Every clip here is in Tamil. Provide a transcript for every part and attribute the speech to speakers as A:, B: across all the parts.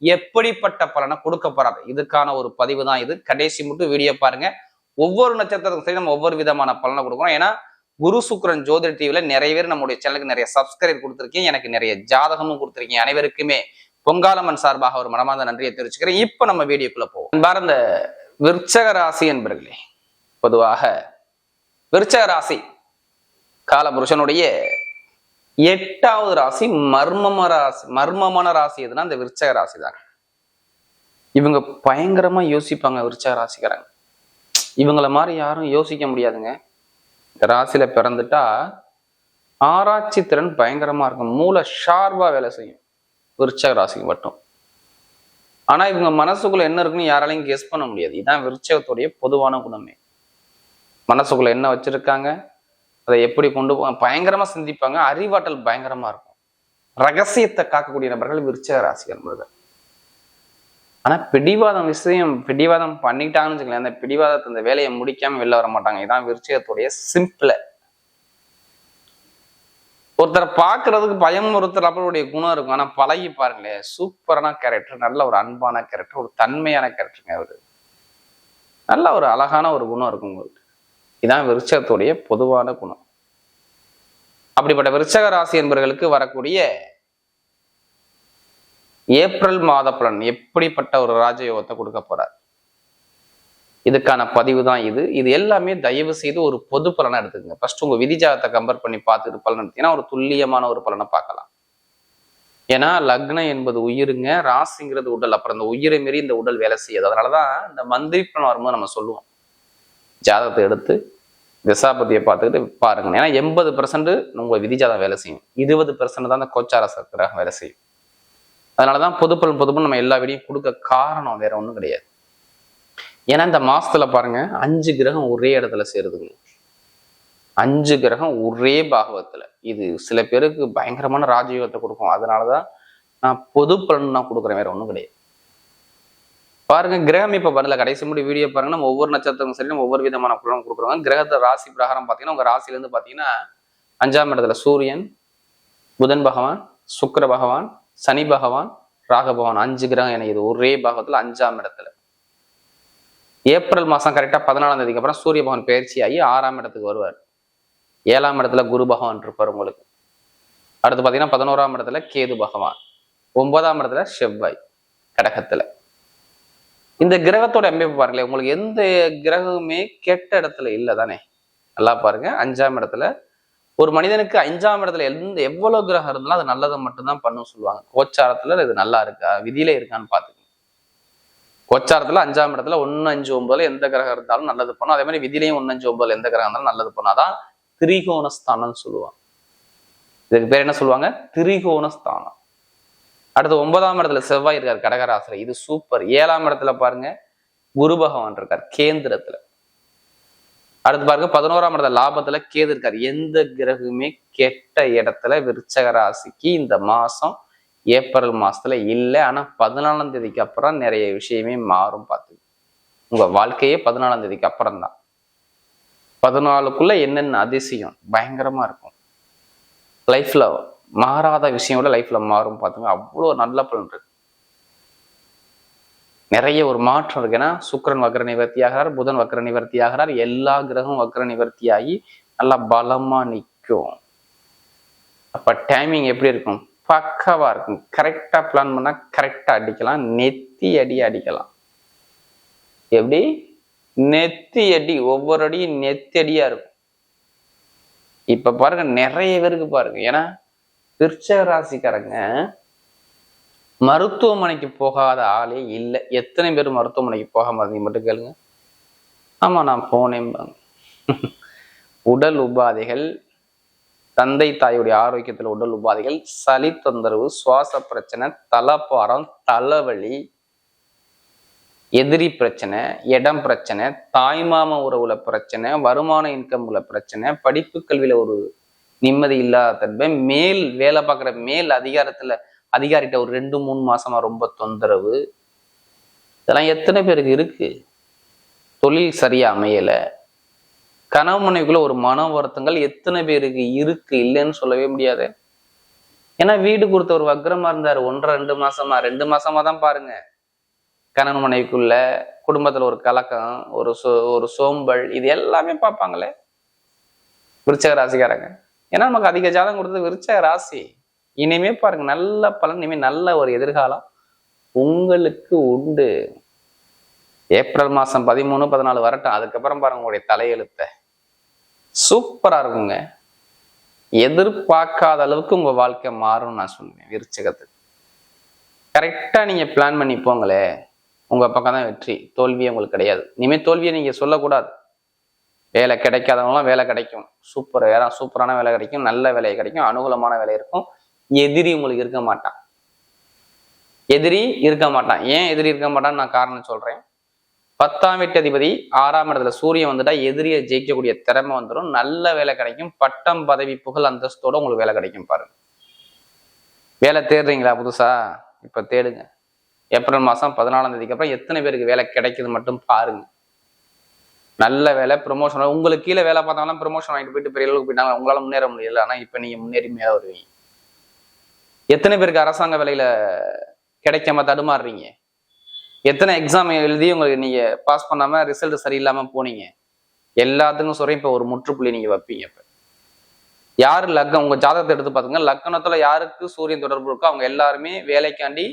A: எப்படிப்பட்ட பலனை கொடுக்க போறாரு இதுக்கான ஒரு பதிவு தான் இது. கடைசி மட்டும் வீடியோ பாருங்க. ஒவ்வொரு நட்சத்திரத்துக்கும் சரி நம்ம ஒவ்வொரு விதமான பலனை கொடுக்குறோம். ஏன்னா குரு சுக்ரன் ஜோதிட டிவியில நிறைய பேர் நம்முடைய சேனலுக்கு நிறைய சப்ஸ்கிரைப் கொடுத்துருக்கீங்க. எனக்கு நிறைய ஜாதகமும் கொடுத்துருக்கீங்க. அனைவருக்குமே பொங்காலம்மன் சார்பாக ஒரு மனமார்ந்த நன்றியை தெரிவிச்சுக்கிறேன். இப்போ நம்ம வீடியோக்குள்ள போவோம். அன்பார்ந்த விருச்சக ராசி என்பர்களே பொதுவாக விருச்சக ராசி காலபுருஷனுடைய எட்டாவது ராசி மர்மம ராசி மர்மமான ராசி எதுனா இந்த விருச்சக ராசி தான் இவங்க பயங்கரமா யோசிப்பாங்க விருச்சக ராசிக்காரங்க. இவங்கள மாதிரி யாரும் யோசிக்க முடியாதுங்க. இந்த ராசியில பிறந்துட்டா ஆராய்ச்சி திறன் பயங்கரமா இருக்கும். மூளை ஷார்பா வேலை செய்யும். விருச்சக ராசிக்கு மட்டும். ஆனா இவங்க மனசுக்குள்ள என்ன இருக்குன்னு யாராலையும் கெஸ் பண்ண முடியாது. இதுதான் விருச்சகத்துடைய பொதுவான குணமே. மனசுக்குள்ள என்ன வச்சிருக்காங்க? அதை எப்படி கொண்டு போ பயங்கரமா சிந்திப்பாங்க அறிவாற்றல் பயங்கரமா இருக்கும். ரகசியத்தை காக்கக்கூடிய நபர்கள் விருச்சக ராசி நண்பர்கள் ஆனா பிடிவாதம் விஷயம் பிடிவாதம் பண்ணிட்டாங்கன்னு வச்சுக்கலேன் அந்த பிடிவாதத்தை அந்த வேலையை முடிக்காம வெளில வர மாட்டாங்க. இதான் விருச்சகத்துடைய சிம்பிள். ஒருத்தரை பார்க்கறதுக்கு பயம் ஒருத்தர் அவருடைய குணம் இருக்கும். ஆனா பழகி பாருங்களேன் சூப்பரான கேரக்டர் நல்ல ஒரு அன்பான கேரக்டர் ஒரு தன்மையான கேரக்டருங்க அவரு. நல்ல ஒரு அழகான ஒரு குணம் இருக்கும் உங்களுக்கு. இதான் விருச்சகத்துடைய பொதுவான குணம். அப்படிப்பட்ட விருச்சக ராசி என்பவர்களுக்கு வரக்கூடிய ஏப்ரல் மாத பலன் எப்படிப்பட்ட ஒரு ராஜயோகத்தை கொடுக்க போறார்? இதுக்கான பதிவு தான் இது. இது எல்லாமே தயவு செய்து ஒரு பொது பலனை எடுத்துக்கங்க. ஃபர்ஸ்ட் உங்க விதிஜாதத்தை கம்பேர் பண்ணி பார்த்துட்டு பலன் எடுத்தீங்கன்னா ஒரு துல்லியமான ஒரு பலனை பார்க்கலாம். ஏன்னா லக்னம் என்பது உயிருங்க ராசிங்கிறது உடல். அப்புறம் இந்த உயிரை மீறி இந்த உடல் வேலை செய்யாது. அதனாலதான் இந்த மந்திரி பலன் வரும்போது நம்ம சொல்லுவோம். ஜாதகத்தை எடுத்து திசாபதியை பார்த்துக்கிட்டு பாருங்க. ஏன்னா எண்பது பெர்சன்ட் உங்கள் விதிஜாதம் வேலை செய்யும். இருபது பெர்சன்ட் தான் அந்த கோச்சார கிரகம் வேலை செய்யும். அதனாலதான் பொதுப்பலன் பொதுப்பலன் நம்ம எல்லா வீடியும் கொடுக்க காரணம் வேற ஒன்றும் கிடையாது. ஏன்னா இந்த மாசத்துல பாருங்க அஞ்சு கிரகம் ஒரே இடத்துல சேருதுங்க. அஞ்சு கிரகம் ஒரே பாகவத்துல. இது சில பேருக்கு பயங்கரமான ராஜயோகத்தை கொடுக்கும். அதனாலதான் நான் பொது பலன் நான் கொடுக்குறேன் வேற ஒன்றும் கிடையாது. பாருங்க கிரகம் இப்ப வரல. கடைசி முடி வீடியோ பாருங்க. நம்ம ஒவ்வொரு நட்சத்திரமும் சரி நம்ம ஒவ்வொரு விதமான பலன் கொடுக்குறோம். கிரகத்தை ராசி பிரகாரம் பார்த்தீங்கன்னா உங்க ராசில பார்த்தீங்கன்னா பாத்தீங்கன்னா அஞ்சாம் இடத்துல சூரியன் புதன் பகவான் சுக்கர பகவான் சனி பகவான் ராக பகவான். அஞ்சு கிரகம் இணையுது. ஒரே பாகத்துல அஞ்சாம் இடத்துல. ஏப்ரல் மாசம் கரெக்டா பதினாலாம் தேதிக்கு அப்புறம் சூரிய பகவான் பயிற்சி ஆகி ஆறாம் இடத்துக்கு வருவார். ஏழாம் இடத்துல குரு பகவான் இருப்பார் உங்களுக்கு. அடுத்து பாத்தீங்கன்னா பதினோராம் இடத்துல கேது பகவான். ஒன்பதாம் இடத்துல செவ்வாய் கடகத்துல. இந்த கிரகத்தோட அமைப்பு பாருங்களேன். உங்களுக்கு எந்த கிரகமுமே கெட்ட இடத்துல இல்லை தானே. நல்லா பாருங்க. அஞ்சாம் இடத்துல ஒரு மனிதனுக்கு அஞ்சாம் இடத்துல எந்த எவ்வளவு கிரகம் இருந்தாலும் அது நல்லதை மட்டும்தான் பண்ணும் சொல்லுவாங்க. கோச்சாரத்துல இது நல்லா இருக்கா? விதியில இருக்கான்னு பாத்துக்கோங்க கோச்சாரத்துல அஞ்சாம் இடத்துல ஒன்னு அஞ்சு ஒன்பதுல எந்த கிரகம் இருந்தாலும் நல்லது பண்ணும். அதே மாதிரி விதிலையும் ஒன்னு அஞ்சு ஒன்பதுல எந்த கிரகம் இருந்தாலும் நல்லது பண்ணும். அதான் திரிகோணஸ்தானம்னு சொல்லுவாங்க. இதுக்கு பேர் என்ன சொல்லுவாங்க? திரிகோணஸ்தானம். அடுத்து ஒன்பதாம் இடத்துல செவ்வாய் இருக்கார் கடகராசில இது சூப்பர் ஏழாம் இடத்துல பாருங்க குரு பகவான் இருக்கார் கேந்திரத்துல. அடுத்து பாருங்க பதினோராம் இடத்துல லாபத்துல கேது இருக்கார். எந்த கிரகமே கெட்ட இடத்துல விருச்சக ராசிக்கு இந்த மாசம் ஏப்ரல் மாசத்துல இல்லை. ஆனா பதினாலாம் தேதிக்கு அப்புறம் நிறைய விஷயமே மாறும் பார்த்து. உங்க வாழ்க்கையே பதினாலாம் தேதிக்கு அப்புறம் தான் பதினாலுக்குள்ள என்னென்ன அதிசயம்? பயங்கரமா இருக்கும். லைஃப்ல மாறாத விஷயம் கூட லைஃப்ல மாறும் பார்த்துங்க அவ்வளோ நல்ல பலன் இருக்கு. நிறைய ஒரு மாற்றம் இருக்கு. ஏன்னா சுக்கரன் வக்ர நிவர்த்தி ஆகிறார் புதன் வக்ர நிவர்த்தி ஆகிறார் எல்லா கிரகம் வக்ர நிவர்த்தி ஆகி நல்லா பலமா நிற்கும் அப்ப டைமிங் எப்படி இருக்கும்? பக்கவா இருக்கும். கரெக்டா பிளான் பண்ணா கரெக்டா அடிக்கலாம். நெத்தி அடி அடிக்கலாம். எப்படி? நெத்தி அடி. ஒவ்வொரு அடியும் நெத்தியடியா இருக்கும். இப்ப பாருங்க நிறைய பேருக்கு பாருங்க. ஏன்னா விருச்சக ராசிக்காரங்க மருத்துவமனைக்கு போகாத ஆளே இல்லை. எத்தனை பேர் மருத்துவமனைக்கு போகாம இருந்தீங்க மட்டும் கேளுங்க. ஆமா நான் போனேன். உடல் உபாதைகள் தந்தை தாயுடைய ஆரோக்கியத்தில் உடல் உபாதைகள் சளி தொந்தரவு சுவாச பிரச்சனை தலப்பாரம் தலைவலி எதிரி பிரச்சனை இடம் பிரச்சனை தாய்மாம உறவுல பிரச்சனை வருமான இன்கம் உள்ள பிரச்சனை படிப்பு கல்வியில ஒரு நிம்மதி இல்லாத தன்மை. மேல் வேலை பார்க்குற மேல் அதிகாரத்துல அதிகாரிகிட்ட ஒரு ரெண்டு மூணு மாசமா ரொம்ப தொந்தரவு. இதெல்லாம் எத்தனை பேருக்கு இருக்கு? தொழில் சரியா அமையல. கனவு மனைவிக்குள்ள ஒரு மன வருத்தங்கள் எத்தனை பேருக்கு இருக்கு? இல்லைன்னு சொல்லவே முடியாது. ஏன்னா வீடு கொடுத்த ஒரு வக்ரமா இருந்தாரு. ஒன்றரை ரெண்டு மாசமா. ரெண்டு மாசமா தான் பாருங்க. கணவன் மனைவிக்குள்ள குடும்பத்துல ஒரு கலக்கம் ஒரு சோ ஒரு சோம்பல் இது எல்லாமே பார்ப்பாங்களே. விருச்சக ராசிக்காரங்க. ஏன்னா நமக்கு அதிக ஜாதகம் கொடுத்தது விருச்ச ராசி. இனிமே பாருங்க நல்ல பலன் இனிமே நல்ல ஒரு எதிர்காலம் உங்களுக்கு உண்டு. ஏப்ரல் மாதம் பதிமூணு பதினாலு வரட்டும். அதுக்கப்புறம் பாருங்க உங்களுடைய தலையெழுத்தை. சூப்பரா இருக்குங்க. எதிர்பார்க்காத அளவுக்கு உங்க வாழ்க்கை மாறும்னு நான் சொல்லுவேன் விருச்சகத்துக்கு. கரெக்டா நீங்க பிளான் பண்ணி போங்களே. உங்கள் பக்கம் தான் வெற்றி. தோல்வியே உங்களுக்கு கிடையாது. இனிமேல் தோல்வியை நீங்கள் சொல்லக்கூடாது. வேலை கிடைக்காதவங்களாம் வேலை கிடைக்கும். சூப்பர் வேற சூப்பரான வேலை கிடைக்கும் நல்ல வேலை கிடைக்கும் அனுகூலமான வேலை இருக்கும். எதிரி உங்களுக்கு இருக்க மாட்டான். எதிரி இருக்க மாட்டான். ஏன் எதிரி இருக்க மாட்டான்னு நான் காரணம் சொல்றேன். பத்தாம் வீட்டு அதிபதி ஆறாம் இடத்துல சூரியன் வந்துட்டா எதிரியை ஜெயிக்கக்கூடிய திறமை வந்துடும் நல்ல வேலை கிடைக்கும். பட்டம் பதவி புகழ் அந்தஸ்தோட உங்களுக்கு வேலை கிடைக்கும் பாருங்க வேலை தேடுறீங்களா புதுசா? இப்ப தேடுங்க. ஏப்ரல் மாசம் பதினாலாம் தேதிக்கு அப்புறம் எத்தனை பேருக்கு வேலை கிடைக்குது மட்டும் பாருங்க. நல்ல வேலை ப்ரொமோஷன் உங்களுக்கு கீழே வேலை பார்த்தாலும் ப்ரொமோஷன் வாங்கிட்டு போயிட்டு பெரிய அளவுக்கு போயிட்டாங்க. உங்களால் முன்னேற முடியல. ஆனால் இப்போ நீங்கள் முன்னேறி வருவீங்க. எத்தனை பேருக்கு அரசாங்க வேலையில் கிடைக்காம தடுமாறுறீங்க? எத்தனை எக்ஸாம் எழுதி உங்களுக்கு நீங்கள் பாஸ் பண்ணாமல் ரிசல்ட் சரியில்லாமல் போனீங்க? எல்லாத்துக்கும் சொல்கிறேன் இப்போ ஒரு முற்றுப்புள்ளி நீங்கள் வைப்பீங்க இப்போ. யார் லக்னம் உங்கள் ஜாதகத்தை எடுத்து பார்த்துங்க லக்கணத்தில் யாருக்கு சூரியன் தொடர்பு இருக்கோ அவங்க எல்லாருமே வேலைக்காண்டி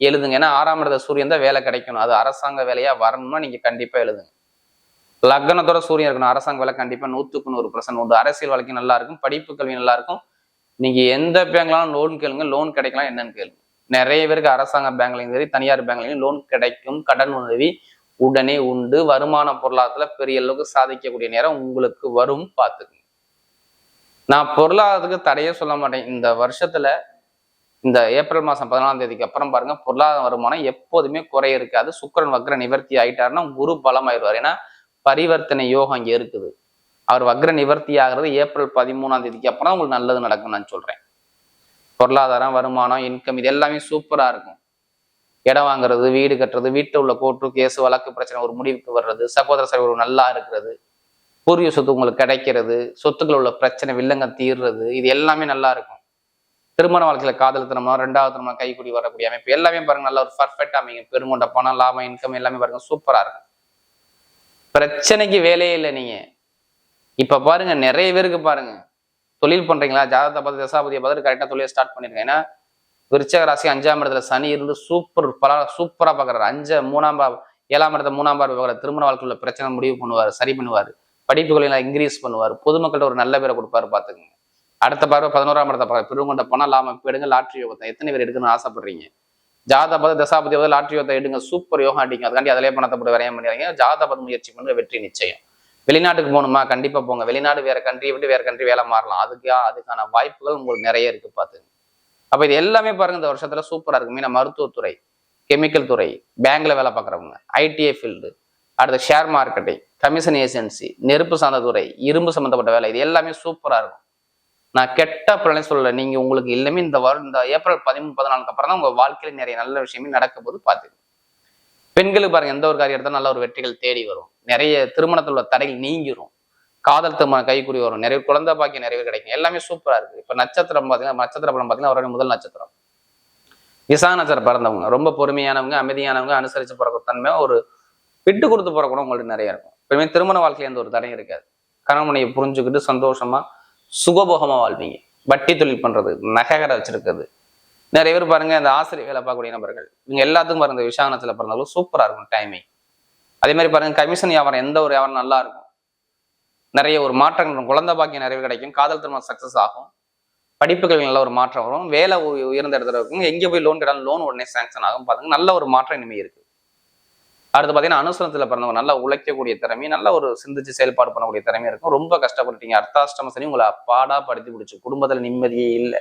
A: எழுதுங்க. ஏன்னா ஆறாம் இடத்த சூரியன் தான் வேலை கிடைக்கணும். அது அரசாங்க வேலையாக வரணும்னா நீங்கள் கண்டிப்பாக எழுதுங்க. லக்னத்தோட சூரியன் இருக்கணும். அரசாங்க வேலை கண்டிப்பா நூத்துக்கு நூறு பர்சன்ட் உண்டு. அரசியல் வாழ்க்கை நல்லா இருக்கும். படிப்பு கல்வி நல்லா இருக்கும். நீங்க எந்த பேங்க்லாம் லோன் கேளுங்க. லோன் கிடைக்கலாம் என்னன்னு கேளுங்க. நிறைய பேருக்கு அரசாங்க பேங்க்லையும் சரி தனியார் பேங்க்லையும் லோன் கிடைக்கும். கடன் உதவி உடனே உண்டு. வருமான பொருளாதாரத்துல பெரிய அளவுக்கு சாதிக்கக்கூடிய நேரம் உங்களுக்கு வரும். பார்த்துக்குங்க. நான் பொருளாதாரத்துக்கு தடையே சொல்ல மாட்டேன். இந்த வருஷத்துல இந்த ஏப்ரல் மாசம் பதினாலாம் தேதிக்கு அப்புறம் பாருங்க பொருளாதார வருமானம் எப்போதுமே குறைய இருக்காது. சுக்கரன் வக்ர நிவர்த்தி ஆயிட்டாருன்னா குரு பலமாயிருவார். ஏன்னா பரிவர்த்தனை யோகம் இங்கே இருக்குது. அவர் வக்ர நிவர்த்தி ஆகிறது ஏப்ரல் பதிமூணாம் தேதிக்கு அப்புறம் உங்களுக்கு நல்லது நடக்கும் நான் சொல்கிறேன் பொருளாதாரம் வருமானம் இன்கம் இது எல்லாமே சூப்பராக இருக்கும். இடம் வாங்குறது வீடு கட்டுறது வீட்டில் உள்ள கோர்ட்டு கேஸ் வழக்கு பிரச்சனை ஒரு முடிவுக்கு வர்றது சகோதர சகோதரர் நல்லா இருக்கிறது பூர்வீக சொத்து உங்களுக்கு கிடைக்கிறது சொத்துக்கள் உள்ள பிரச்சனை வில்லங்க தீர்றது இது எல்லாமே நல்லா இருக்கும். திருமண வாழ்க்கையில் காதல் திருமணம் ரெண்டாவது திருமணம் கைக்குடி வரக்கூடிய அமைப்பு எல்லாமே பாருங்க நல்ல ஒரு பர்ஃபெக்டா அமைங்க பெருங்கொண்ட பணம் லாபம் இன்கம் எல்லாமே பாருங்க சூப்பராக இருக்கும். பிரச்சனைக்கு வேலையே இல்லை நீங்க. இப்ப பாருங்க நிறைய பேருக்கு பாருங்க. தொழில் பண்றீங்களா? ஜாதகத்தை பார்த்து தசாபதியை பார்த்து கரெக்டாக தொழிலை ஸ்டார்ட் பண்ணிருக்கேன் ஏன்னா விருச்சக ராசி அஞ்சாம் இடத்துல சனி இருந்து சூப்பர் பல சூப்பரா பாக்குறாரு அஞ்சு மூணாம் ஏழாம் இடத்த மூணாம் பார்வை பார்க்குற திருமண வாழ்க்கையில் பிரச்சனை முடிவு பண்ணுவார் சரி பண்ணுவார். படிப்புகளை இன்க்ரீஸ் பண்ணுவார். பொதுமக்கள்கிட்ட ஒரு நல்ல பேரை கொடுப்பாரு பார்த்துக்குங்க. அடுத்த பார்வை பதினோராம் இடத்த பார்க்க பெருங்கொண்ட பணம் லாபம் எடுங்க லாட்ரி யோகத்தை எத்தனை பேர் எடுக்கணும்னு ஆசைப்படுறீங்க? ஜாதக தசாபதி பார்த்து லாட்ரி யோகத்தை எடுங்க சூப்பர் யோகம் அடிக்கும் அதுக்காண்டி அதிலே பணத்தை போட்டு விரையம் பண்ணிடுறீங்க ஜாதபத முயற்சி பண்ணுங்க வெற்றி நிச்சயம். வெளிநாட்டுக்கு போகணுமா? கண்டிப்பாக போங்க. வெளிநாடு வேற கண்ட்ரியை விட்டு வேற கண்ட்ரி வேலை மாறலாம். அதுக்கு அதுக்கான வாய்ப்புகள் உங்களுக்கு நிறைய இருக்கு பார்த்துங்க. அப்போ இது எல்லாமே பாருங்க இந்த வருஷத்துல சூப்பராக இருக்கு. மீன மருத்துவத்துறை கெமிக்கல் துறை பேங்க்ல வேலை பார்க்குறவங்க ஐடிஐ ஃபீல்டு அடுத்த ஷேர் மார்க்கெட்டிங் கமிஷன் ஏஜென்சி நெருப்பு சார்ந்த துறை இரும்பு சம்மந்தப்பட்ட வேலை இது எல்லாமே சூப்பராக இருக்கும். நான் கெட்ட பலனே சொல்ல நீங்க உங்களுக்கு எல்லாமே இந்த வருடம் இந்த ஏப்ரல் பதிமூணு பதினாலுக்கு அப்புறம் தான் உங்க வாழ்க்கையில நிறைய நல்ல விஷயமே நடக்க போது பாத்துக்கங்க பெண்களுக்கு பாருங்க எந்த ஒரு காரியம் எடுத்தாலும் நல்ல ஒரு வெற்றிகள் தேடி வரும். நிறைய திருமணத்தில் உள்ள தடைகள் நீங்கிரும். காதல் திருமணம் கைக்குடி வரும். நிறைய குழந்தை பாக்கியம் நிறைய கிடைக்கும். எல்லாமே சூப்பரா இருக்கு. இப்ப நட்சத்திரம் பாத்தீங்கன்னா நட்சத்திர பலம் பாத்தீங்கன்னா அவருடைய முதல் நட்சத்திரம். விசா நட்சத்திரம் பிறந்தவங்க. ரொம்ப பொறுமையானவங்க அமைதியானவங்க அனுசரிச்சு பிறக்க தன்மை ஒரு விட்டு கொடுத்து போற குணம் உங்களுக்கு நிறைய இருக்கும். எப்பவுமே திருமண வாழ்க்கையில எந்த ஒரு தடையும் இருக்காது. கணவனையை புரிஞ்சுக்கிட்டு சந்தோஷமா சுகபோகமாக வாழ்வீங்க. வட்டி தொழில் பண்றது நகைகரை வச்சிருக்கிறது. நிறைய பேர் பாருங்கள் இந்த ஆசிரியர் வேலை பார்க்கக்கூடிய நபர்கள் இவங்க எல்லாத்துக்கும் பாருங்க இந்த விஷாகனத்துல பிறந்தாலும் சூப்பராக இருக்கும் டைமிங் அதே மாதிரி பாருங்கள் கமிஷன் வியாபாரம் எந்த ஒரு வியாபாரம் நல்லா இருக்கும். நிறைய ஒரு மாற்றங்கள் வரும். குழந்தை பாக்கியம் நிறைய கிடைக்கும். காதல் திருமணம் சக்ஸஸ் ஆகும். படிப்புகள் நல்ல ஒரு மாற்றம் வரும். வேலை உயர்ந்த இடத்துல இருக்கும் எங்கே போய் லோன் கேட்டாலும் லோன் உடனே சாங்ஷன் ஆகும். பாருங்க நல்ல ஒரு மாற்றம் இனிமேல் இருக்குது அடுத்து பார்த்தீங்கன்னா அனுசரணத்துல பிறந்தவங்க நல்லா உழைக்கக்கூடிய திறமை நல்ல ஒரு சிந்திச்சு செயல்பாடு பண்ணக்கூடிய திறமை இருக்கும். ரொம்ப கஷ்டப்பட்டுட்டீங்க அர்த்தாஷ்டம சனி உங்களை பாடா படுத்தி பிடிச்சு குடும்பத்துல நிம்மதியே இல்லை.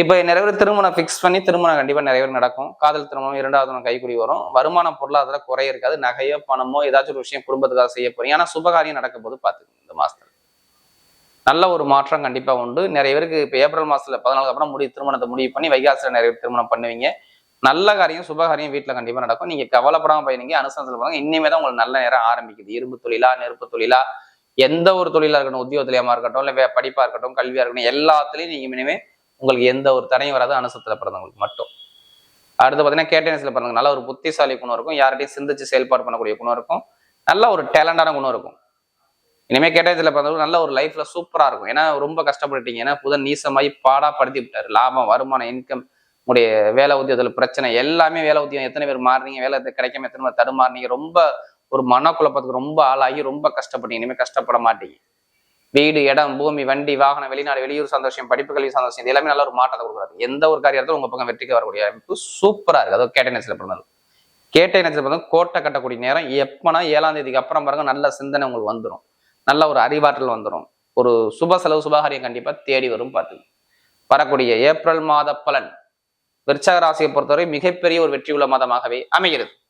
A: இப்ப நிறைய பேர் திருமணம் ஃபிக்ஸ் பண்ணி திருமணம் கண்டிப்பா நிறைய பேர் நடக்கும். காதல் திருமணம் இரண்டாவது திருமணம் கைக்குடி வரும். வருமான பொருளாதார குறை இருக்காது. நகையோ பணமோ ஏதாச்சும் ஒரு விஷயம் குடும்பத்துக்காக செய்ய போறீங்க. ஆனால் சுபகாரியம் நடக்க போது பாத்துக்கோங்க இந்த மாசத்துல. நல்ல ஒரு மாற்றம் கண்டிப்பா உண்டு. நிறைய பேருக்கு இப்போ ஏப்ரல் மாசத்துல பதினாலுக்கு அப்புறம் முடிவு திருமணத்தை முடிவு பண்ணி வைகாசில நிறைய பேர் திருமணம் பண்ணுவீங்க. நல்ல காரியம் சுபகாரியம் வீட்டில் கண்டிப்பா நடக்கும். நீங்க கவலைப்படாம பயணிங்க அனுசரணத்துல போறாங்க இனிமே தான் உங்களுக்கு நல்ல நேரம் ஆரம்பிக்குது. இரும்பு தொழிலா நெருப்பு தொழிலா எந்த ஒரு தொழிலா இருக்கட்டும் உத்தியோகத்திலேயமா இருக்கட்டும் இல்லை படிப்பாக படிப்பா இருக்கட்டும் கல்வியா இருக்கட்டும் எல்லாத்துலயும் நீங்க இனிமே உங்களுக்கு எந்த ஒரு தடையும் வராது அனுசத்துல பிறந்தவங்களுக்கு மட்டும். அடுத்து பார்த்தீங்கன்னா கேட்டனஸ்ல பிறந்தவங்க நல்ல ஒரு புத்திசாலி குணம் இருக்கும். யார்கிட்டையும் சிந்திச்சு செயல்பாடு பண்ணக்கூடிய குணம் இருக்கும். நல்ல ஒரு டேலண்டான குணம் இருக்கும். இனிமே கேட்டதுல பிறந்தவங்க நல்ல ஒரு லைஃப்பில் சூப்பரா இருக்கும். ஏன்னா ரொம்ப கஷ்டப்பட்டுட்டீங்க. ஏன்னா புதன் நீசமாகி பாடாக படுத்தி விட்டாரு. லாபம் வருமானம் இன்கம் உங்களுடைய வேலை உத்தியோகத்தில் பிரச்சனை எல்லாமே வேலை உத்தியோகம். எத்தனை பேர் மாறுறீங்க வேலை கிடைக்காம எத்தனை பேர் தடுமாறுறீங்க ரொம்ப ஒரு மனக்குழப்பத்துக்கு ரொம்ப ஆளாகி ரொம்ப கஷ்டப்பட்டீங்க. இனிமேல் கஷ்டப்பட மாட்டீங்க. வீடு இடம் பூமி வண்டி வாகனம் வெளிநாடு வெளியூர் சந்தோஷம் படிப்பு கல்வி சந்தோஷம் இது எல்லாமே நல்ல ஒரு மாற்றத்தை கொடுக்குறாரு. எந்த ஒரு காரியத்தில் உங்க பக்கம் வெற்றிக்கு வரக்கூடிய அமைப்பு சூப்பராக இருக்குது அதாவது கேட்டை நேரத்தில் பிறந்தது. கேட்டை நேரத்தில் பிறந்தது கோட்டை கட்டக்கூடிய நேரம். எப்போனா ஏழாம் தேதிக்கு அப்புறம் பாருங்க நல்ல சிந்தனை உங்களுக்கு வந்துடும் நல்ல ஒரு அறிவாற்றல் வந்துடும் ஒரு சுப செலவு சுபகாரியம் கண்டிப்பாக தேடி வரும் பார்த்து வரக்கூடிய ஏப்ரல் மாத பலன். விருச்சக ராசியை பொறுத்தவரை மிகப்பெரிய ஒரு வெற்றியுள்ள மாதமாகவே அமைகிறது.